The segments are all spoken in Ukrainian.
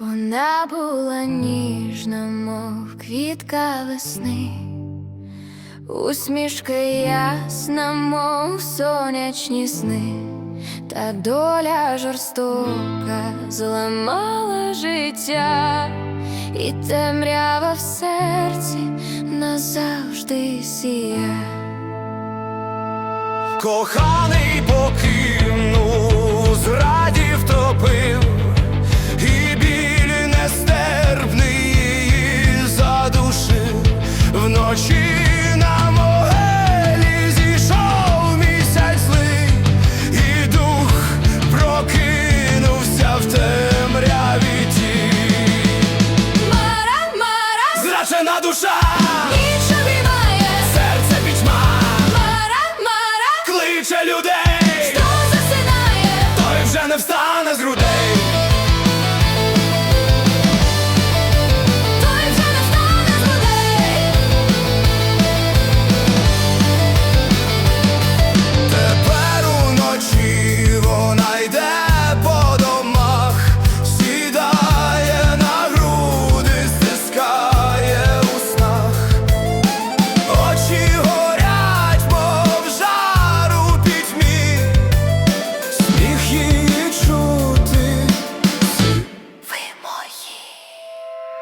Вона була ніжна, мов квітка весни, усмішка ясна, мов сонячні сни, та доля жорстока зламала життя, і темрява в серці назавжди сія. Коханий покинув, Зрачена душа,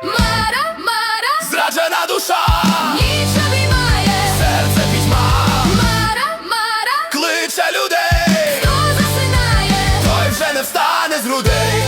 Мара, Мара, Зраджена душа, ніч обіймає, серце пітьма, Мара, Мара, кличе людей, хто засинає, той вже не встане з грудей.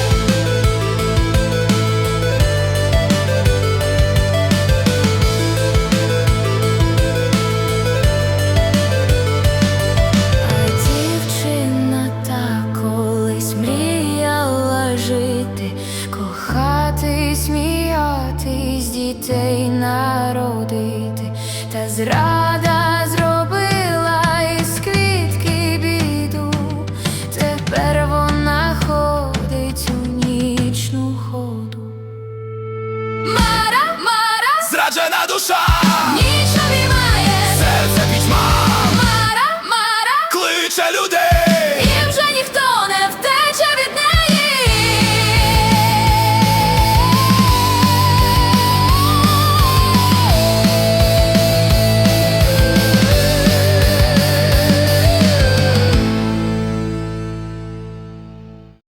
Зрада зробила із квітки біду, тепер вона ходить у нічну ходу. Мара, мара, зраджена душа, нічого має, серце пітьма, мара, мара, кличе людей.